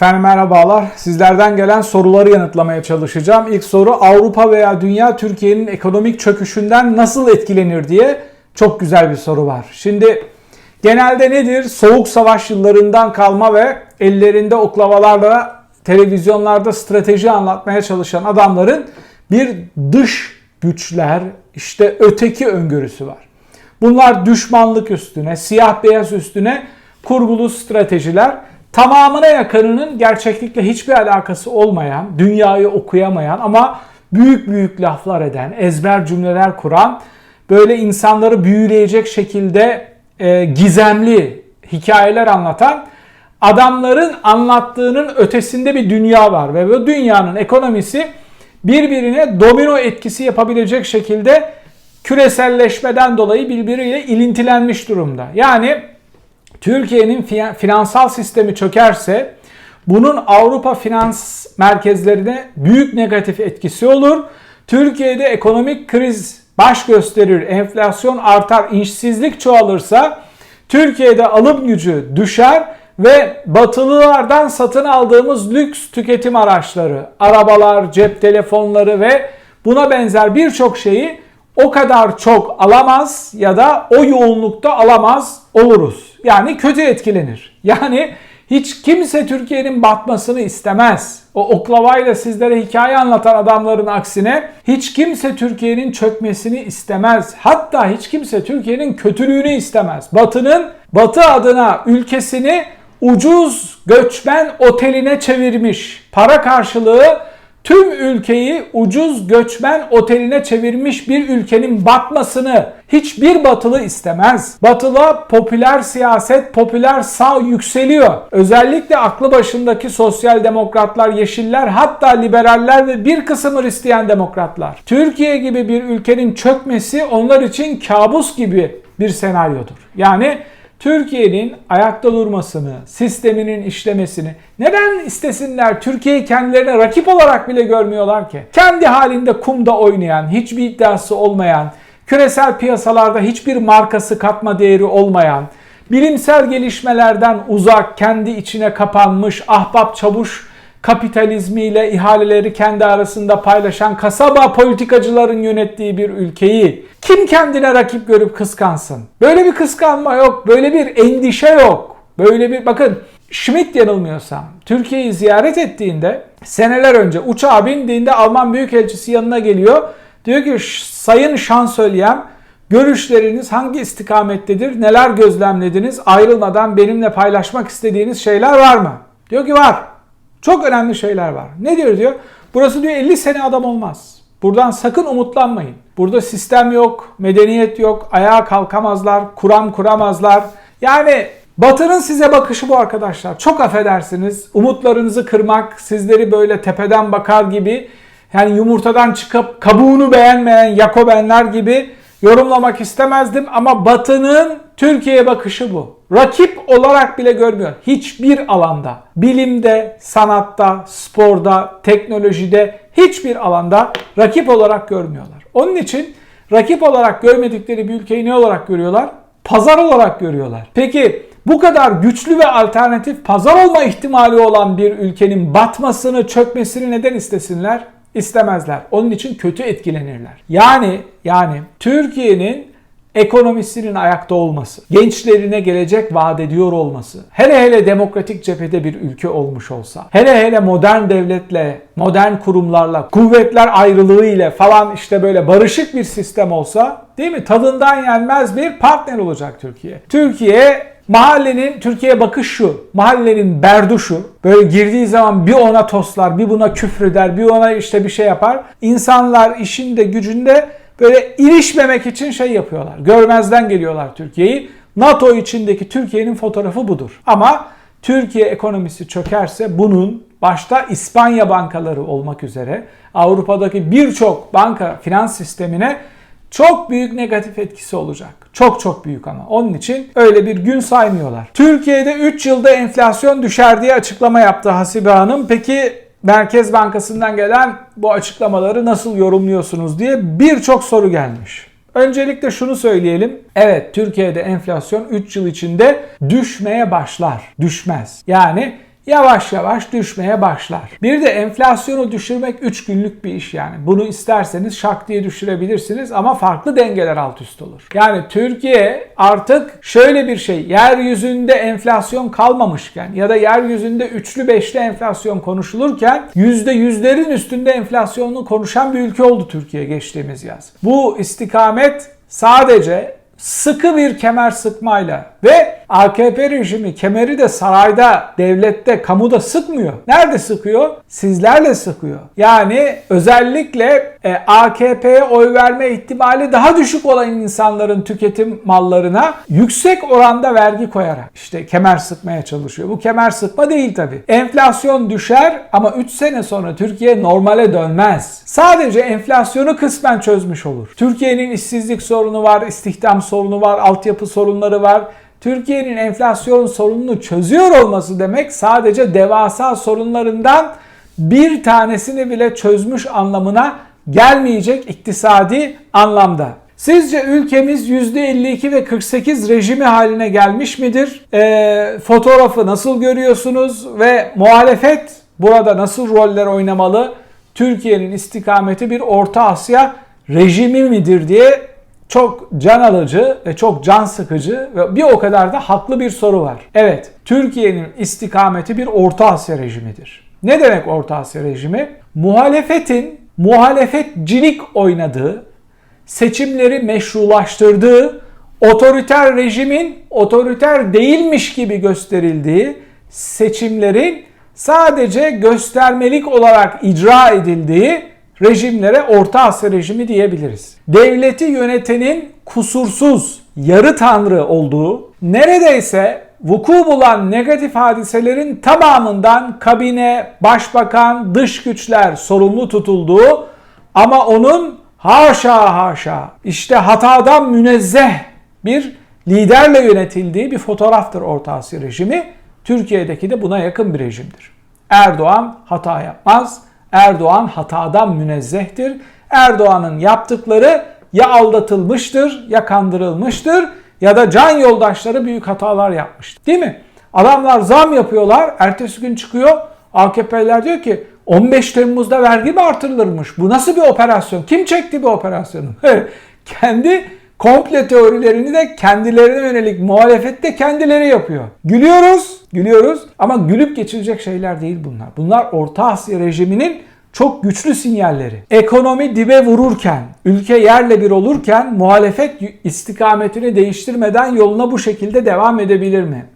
Efendim merhabalar. Sizlerden gelen soruları yanıtlamaya çalışacağım. İlk soru Avrupa veya dünya Türkiye'nin ekonomik çöküşünden nasıl etkilenir diye çok güzel bir soru var. Şimdi genelde nedir? Soğuk savaş yıllarından kalma ve ellerinde oklavalarla televizyonlarda strateji anlatmaya çalışan adamların bir dış güçler, işte öteki öngörüsü var. Bunlar düşmanlık üstüne, siyah beyaz üstüne kurgulu stratejiler. Tamamına yakınının gerçeklikle hiçbir alakası olmayan, dünyayı okuyamayan ama büyük büyük laflar eden, ezber cümleler kuran, böyle insanları büyüleyecek şekilde e, gizemli hikayeler anlatan adamların anlattığının ötesinde bir dünya var ve bu dünyanın ekonomisi birbirine domino etkisi yapabilecek şekilde küreselleşmeden dolayı birbiriyle ilintilenmiş durumda. Yani Türkiye'nin finansal sistemi çökerse bunun Avrupa finans merkezlerine büyük negatif etkisi olur. Türkiye'de ekonomik kriz baş gösterir, enflasyon artar, işsizlik çoğalırsa Türkiye'de alım gücü düşer ve batılılardan satın aldığımız lüks tüketim araçları, arabalar, cep telefonları ve buna benzer birçok şeyi o kadar çok alamaz ya da o yoğunlukta alamaz oluruz. Yani kötü etkilenir. Yani hiç kimse Türkiye'nin batmasını istemez. O oklavayla sizlere hikaye anlatan adamların aksine hiç kimse Türkiye'nin çökmesini istemez. Hatta hiç kimse Türkiye'nin kötülüğünü istemez. Batı'nın Batı adına ülkesini ucuz göçmen oteline çevirmiş. Para karşılığı tüm ülkeyi ucuz göçmen oteline çevirmiş bir ülkenin batmasını hiçbir batılı istemez. Batılı popüler siyaset, popüler sağ yükseliyor. Özellikle aklı başındaki sosyal demokratlar, yeşiller hatta liberaller ve bir kısım Hristiyan demokratlar. Türkiye gibi bir ülkenin çökmesi onlar için kabus gibi bir senaryodur. Yani Türkiye'nin ayakta durmasını, sisteminin işlemesini neden istesinler? Türkiye'yi kendilerine rakip olarak bile görmüyorlar ki. Kendi halinde kumda oynayan, hiçbir iddiası olmayan, küresel piyasalarda hiçbir markası katma değeri olmayan, bilimsel gelişmelerden uzak, kendi içine kapanmış, ahbap çavuş kapitalizmiyle ihaleleri kendi arasında paylaşan kasaba politikacıların yönettiği bir ülkeyi kim kendine rakip görüp kıskansın? Böyle bir kıskanma yok, böyle bir endişe yok. Böyle bir bakın Schmidt yanılmıyorsam Türkiye'yi ziyaret ettiğinde seneler önce uçağa bindiğinde Alman Büyükelçisi yanına geliyor. Diyor ki sayın şansölyem görüşleriniz hangi istikamettedir? Neler gözlemlediniz? Ayrılmadan benimle paylaşmak istediğiniz şeyler var mı? Diyor ki var. Çok önemli şeyler var. Ne diyor diyor? Burası diyor 50 sene adam olmaz. Buradan sakın umutlanmayın. Burada sistem yok, medeniyet yok, ayağa kalkamazlar, kuram kuramazlar. Yani Batı'nın size bakışı bu arkadaşlar. Çok affedersiniz. Umutlarınızı kırmak, sizleri böyle tepeden bakar gibi yani yumurtadan çıkıp kabuğunu beğenmeyen Yakobenler gibi yorumlamak istemezdim ama Batı'nın Türkiye'ye bakışı bu. Rakip olarak bile görmüyor. Hiçbir alanda, bilimde, sanatta, sporda, teknolojide hiçbir alanda rakip olarak görmüyorlar. Onun için rakip olarak görmedikleri bir ülkeyi ne olarak görüyorlar? Pazar olarak görüyorlar. Peki bu kadar güçlü ve alternatif pazar olma ihtimali olan bir ülkenin batmasını, çökmesini neden istesinler? istemezler. Onun için kötü etkilenirler. Yani yani Türkiye'nin ekonomisinin ayakta olması, gençlerine gelecek vaat ediyor olması, hele hele demokratik cephede bir ülke olmuş olsa, hele hele modern devletle, modern kurumlarla, kuvvetler ayrılığı ile falan işte böyle barışık bir sistem olsa, değil mi? Tadından yenmez bir partner olacak Türkiye. Türkiye Mahallenin Türkiye bakış şu. Mahallenin berduşu. Böyle girdiği zaman bir ona toslar, bir buna küfreder, bir ona işte bir şey yapar. İnsanlar işinde gücünde böyle ilişmemek için şey yapıyorlar. Görmezden geliyorlar Türkiye'yi. NATO içindeki Türkiye'nin fotoğrafı budur. Ama Türkiye ekonomisi çökerse bunun başta İspanya bankaları olmak üzere Avrupa'daki birçok banka finans sistemine çok büyük negatif etkisi olacak. Çok çok büyük ama. Onun için öyle bir gün saymıyorlar. Türkiye'de 3 yılda enflasyon düşer diye açıklama yaptı Hasibe Hanım. Peki Merkez Bankası'ndan gelen bu açıklamaları nasıl yorumluyorsunuz diye birçok soru gelmiş. Öncelikle şunu söyleyelim. Evet Türkiye'de enflasyon 3 yıl içinde düşmeye başlar. Düşmez. Yani yavaş yavaş düşmeye başlar. Bir de enflasyonu düşürmek 3 günlük bir iş yani. Bunu isterseniz şak diye düşürebilirsiniz ama farklı dengeler alt üst olur. Yani Türkiye artık şöyle bir şey yeryüzünde enflasyon kalmamışken ya da yeryüzünde üçlü beşli enflasyon konuşulurken yüzde yüzlerin üstünde enflasyonunu konuşan bir ülke oldu Türkiye geçtiğimiz yaz. Bu istikamet sadece sıkı bir kemer sıkmayla ve AKP rejimi kemeri de sarayda, devlette, kamuda sıkmıyor. Nerede sıkıyor? Sizlerle sıkıyor. Yani özellikle e, AKP'ye oy verme ihtimali daha düşük olan insanların tüketim mallarına yüksek oranda vergi koyarak işte kemer sıkmaya çalışıyor. Bu kemer sıkma değil tabi. Enflasyon düşer ama 3 sene sonra Türkiye normale dönmez. Sadece enflasyonu kısmen çözmüş olur. Türkiye'nin işsizlik sorunu var, istihdam sorunu var, altyapı sorunları var. Türkiye'nin enflasyon sorununu çözüyor olması demek sadece devasa sorunlarından bir tanesini bile çözmüş anlamına gelmeyecek iktisadi anlamda. Sizce ülkemiz %52 ve 48 rejimi haline gelmiş midir? E, fotoğrafı nasıl görüyorsunuz ve muhalefet burada nasıl roller oynamalı? Türkiye'nin istikameti bir Orta Asya rejimi midir diye çok can alıcı ve çok can sıkıcı ve bir o kadar da haklı bir soru var. Evet, Türkiye'nin istikameti bir Orta Asya rejimidir. Ne demek Orta Asya rejimi? Muhalefetin muhalefetcilik oynadığı, seçimleri meşrulaştırdığı, otoriter rejimin otoriter değilmiş gibi gösterildiği seçimlerin sadece göstermelik olarak icra edildiği rejimlere Orta Asya rejimi diyebiliriz. Devleti yönetenin kusursuz, yarı tanrı olduğu, neredeyse vuku bulan negatif hadiselerin tamamından kabine, başbakan, dış güçler sorumlu tutulduğu ama onun haşa haşa işte hatadan münezzeh bir liderle yönetildiği bir fotoğraftır Orta Asya rejimi. Türkiye'deki de buna yakın bir rejimdir. Erdoğan hata yapmaz. Erdoğan hatadan münezzehtir. Erdoğan'ın yaptıkları ya aldatılmıştır, ya kandırılmıştır ya da can yoldaşları büyük hatalar yapmıştır. Değil mi? Adamlar zam yapıyorlar, ertesi gün çıkıyor AKP'ler diyor ki 15 Temmuz'da vergi mi artırılırmış? Bu nasıl bir operasyon? Kim çekti bu operasyonu? Kendi komple teorilerini de kendilerine yönelik muhalefette kendileri yapıyor. Gülüyoruz, gülüyoruz ama gülüp geçilecek şeyler değil bunlar. Bunlar Orta Asya rejiminin çok güçlü sinyalleri. Ekonomi dibe vururken, ülke yerle bir olurken muhalefet istikametini değiştirmeden yoluna bu şekilde devam edebilir mi?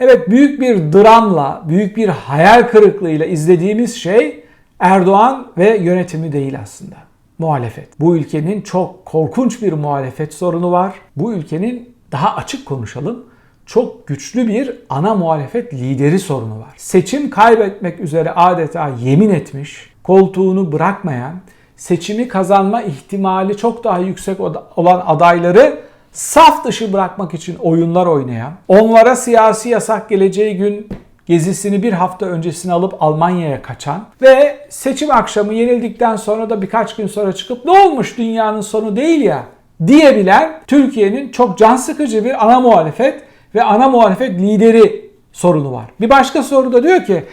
Evet büyük bir dramla, büyük bir hayal kırıklığıyla izlediğimiz şey Erdoğan ve yönetimi değil aslında muhalefet. Bu ülkenin çok korkunç bir muhalefet sorunu var. Bu ülkenin daha açık konuşalım çok güçlü bir ana muhalefet lideri sorunu var. Seçim kaybetmek üzere adeta yemin etmiş, koltuğunu bırakmayan, seçimi kazanma ihtimali çok daha yüksek olan adayları saf dışı bırakmak için oyunlar oynayan, onlara siyasi yasak geleceği gün gezisini bir hafta öncesine alıp Almanya'ya kaçan ve seçim akşamı yenildikten sonra da birkaç gün sonra çıkıp ne olmuş dünyanın sonu değil ya diyebilen Türkiye'nin çok can sıkıcı bir ana muhalefet ve ana muhalefet lideri sorunu var. Bir başka soru da diyor ki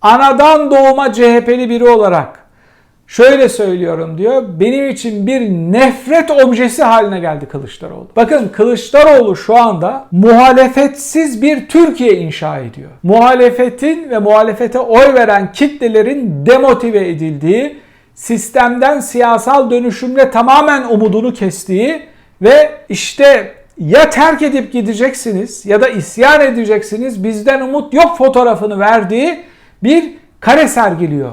anadan doğma CHP'li biri olarak Şöyle söylüyorum diyor. Benim için bir nefret objesi haline geldi Kılıçdaroğlu. Bakın Kılıçdaroğlu şu anda muhalefetsiz bir Türkiye inşa ediyor. Muhalefetin ve muhalefete oy veren kitlelerin demotive edildiği, sistemden siyasal dönüşümle tamamen umudunu kestiği ve işte ya terk edip gideceksiniz ya da isyan edeceksiniz bizden umut yok fotoğrafını verdiği bir kare sergiliyor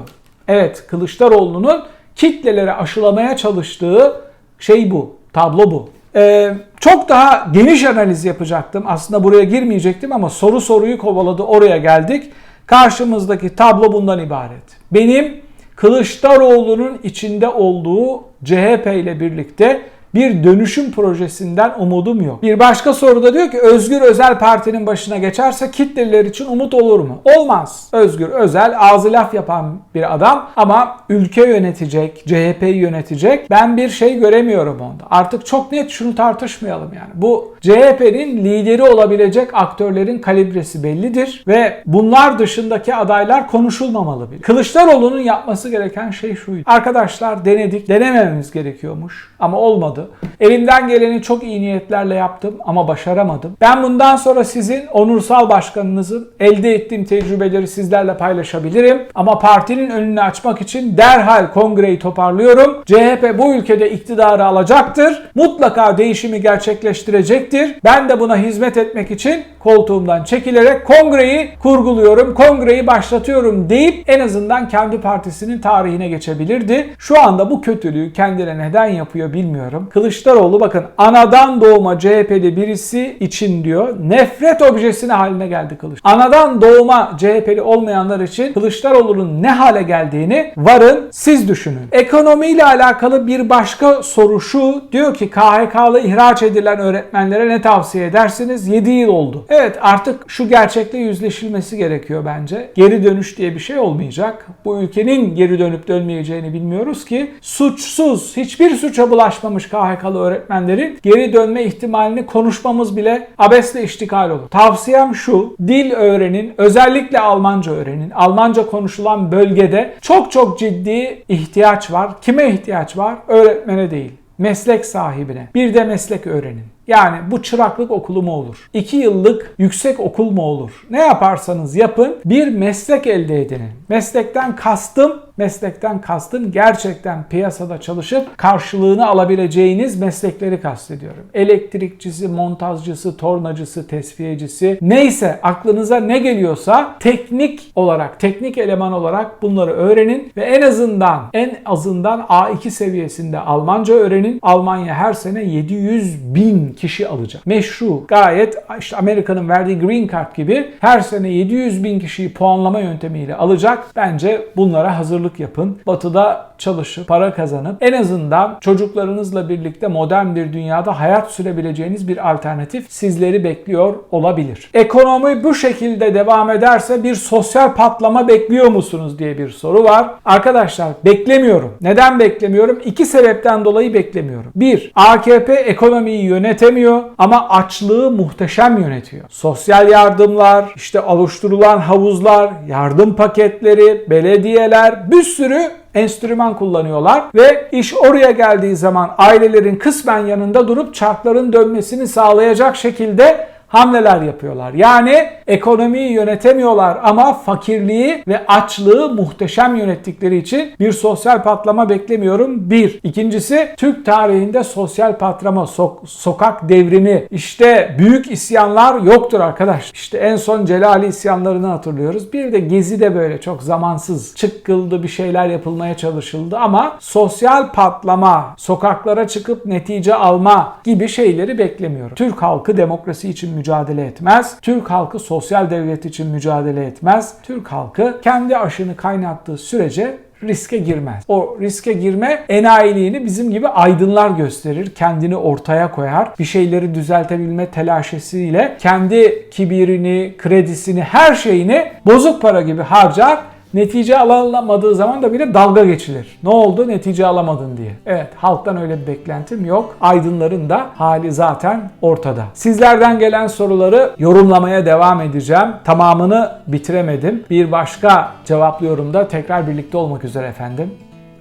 Evet Kılıçdaroğlu'nun kitlelere aşılamaya çalıştığı şey bu. Tablo bu. Ee, çok daha geniş analiz yapacaktım. Aslında buraya girmeyecektim ama soru soruyu kovaladı. Oraya geldik. Karşımızdaki tablo bundan ibaret. Benim Kılıçdaroğlu'nun içinde olduğu CHP ile birlikte bir dönüşüm projesinden umudum yok. Bir başka soruda diyor ki Özgür Özel partinin başına geçerse kitleler için umut olur mu? Olmaz. Özgür Özel ağzı laf yapan bir adam ama ülke yönetecek, CHP'yi yönetecek ben bir şey göremiyorum onda. Artık çok net şunu tartışmayalım yani. Bu CHP'nin lideri olabilecek aktörlerin kalibresi bellidir ve bunlar dışındaki adaylar konuşulmamalı bile. Kılıçdaroğlu'nun yapması gereken şey şuydu. Arkadaşlar denedik, denemememiz gerekiyormuş ama olmadı. Elimden geleni çok iyi niyetlerle yaptım ama başaramadım. Ben bundan sonra sizin onursal başkanınızın elde ettiğim tecrübeleri sizlerle paylaşabilirim ama partinin önünü açmak için derhal kongreyi toparlıyorum. CHP bu ülkede iktidarı alacaktır. Mutlaka değişimi gerçekleştirecektir. Ben de buna hizmet etmek için koltuğumdan çekilerek kongreyi kurguluyorum, kongreyi başlatıyorum deyip en azından kendi partisinin tarihine geçebilirdi. Şu anda bu kötülüğü kendine neden yapıyor bilmiyorum. Kılıçdaroğlu bakın anadan doğma CHP'li birisi için diyor nefret objesine haline geldi Kılıç. Anadan doğma CHP'li olmayanlar için Kılıçdaroğlu'nun ne hale geldiğini varın siz düşünün. Ekonomiyle alakalı bir başka soru şu diyor ki KHK'lı ihraç edilen öğretmenlere ne tavsiye edersiniz? 7 yıl oldu. Evet artık şu gerçekle yüzleşilmesi gerekiyor bence. Geri dönüş diye bir şey olmayacak. Bu ülkenin geri dönüp dönmeyeceğini bilmiyoruz ki suçsuz, hiçbir suça bulaşmamış KHK'lı öğretmenlerin geri dönme ihtimalini konuşmamız bile abesle iştikal olur. Tavsiyem şu, dil öğrenin, özellikle Almanca öğrenin. Almanca konuşulan bölgede çok çok ciddi ihtiyaç var. Kime ihtiyaç var? Öğretmene değil meslek sahibine. Bir de meslek öğrenin. Yani bu çıraklık okulu mu olur? 2 yıllık yüksek okul mu olur? Ne yaparsanız yapın bir meslek elde edin. Meslekten kastım, meslekten kastım gerçekten piyasada çalışıp karşılığını alabileceğiniz meslekleri kastediyorum. Elektrikçisi, montajcısı, tornacısı, tesviyecisi neyse aklınıza ne geliyorsa teknik olarak, teknik eleman olarak bunları öğrenin ve en azından en azından A2 seviyesinde Almanca öğrenin. Almanya her sene 700 bin kişi alacak. Meşru, gayet işte Amerika'nın verdiği Green Card gibi her sene 700 bin kişiyi puanlama yöntemiyle alacak. Bence bunlara hazırlık yapın. Batı'da çalışıp para kazanıp en azından çocuklarınızla birlikte modern bir dünyada hayat sürebileceğiniz bir alternatif sizleri bekliyor olabilir. Ekonomi bu şekilde devam ederse bir sosyal patlama bekliyor musunuz diye bir soru var. Arkadaşlar beklemiyorum. Neden beklemiyorum? İki sebepten dolayı beklemiyorum. Bir, AKP ekonomiyi yönetemiyor ama açlığı muhteşem yönetiyor. Sosyal yardımlar, işte oluşturulan havuzlar, yardım paketleri, belediyeler bir sürü enstrüman kullanıyorlar ve iş oraya geldiği zaman ailelerin kısmen yanında durup çarkların dönmesini sağlayacak şekilde hamleler yapıyorlar. Yani ekonomiyi yönetemiyorlar ama fakirliği ve açlığı muhteşem yönettikleri için bir sosyal patlama beklemiyorum. Bir. İkincisi Türk tarihinde sosyal patlama, sok- sokak devrimi, işte büyük isyanlar yoktur arkadaş. İşte en son Celali isyanlarını hatırlıyoruz. Bir de Gezi de böyle çok zamansız çıkıldı bir şeyler yapılmaya çalışıldı ama sosyal patlama, sokaklara çıkıp netice alma gibi şeyleri beklemiyorum. Türk halkı demokrasi için mücadele etmez. Türk halkı sosyal devlet için mücadele etmez. Türk halkı kendi aşını kaynattığı sürece riske girmez. O riske girme enayiliğini bizim gibi aydınlar gösterir. Kendini ortaya koyar. Bir şeyleri düzeltebilme telaşesiyle kendi kibirini, kredisini, her şeyini bozuk para gibi harcar Netice alamadığı zaman da bile dalga geçilir. Ne oldu? Netice alamadın diye. Evet, halktan öyle bir beklentim yok. Aydınların da hali zaten ortada. Sizlerden gelen soruları yorumlamaya devam edeceğim. Tamamını bitiremedim. Bir başka cevaplı yorumda tekrar birlikte olmak üzere efendim.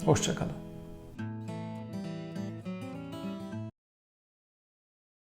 Hoşçakalın.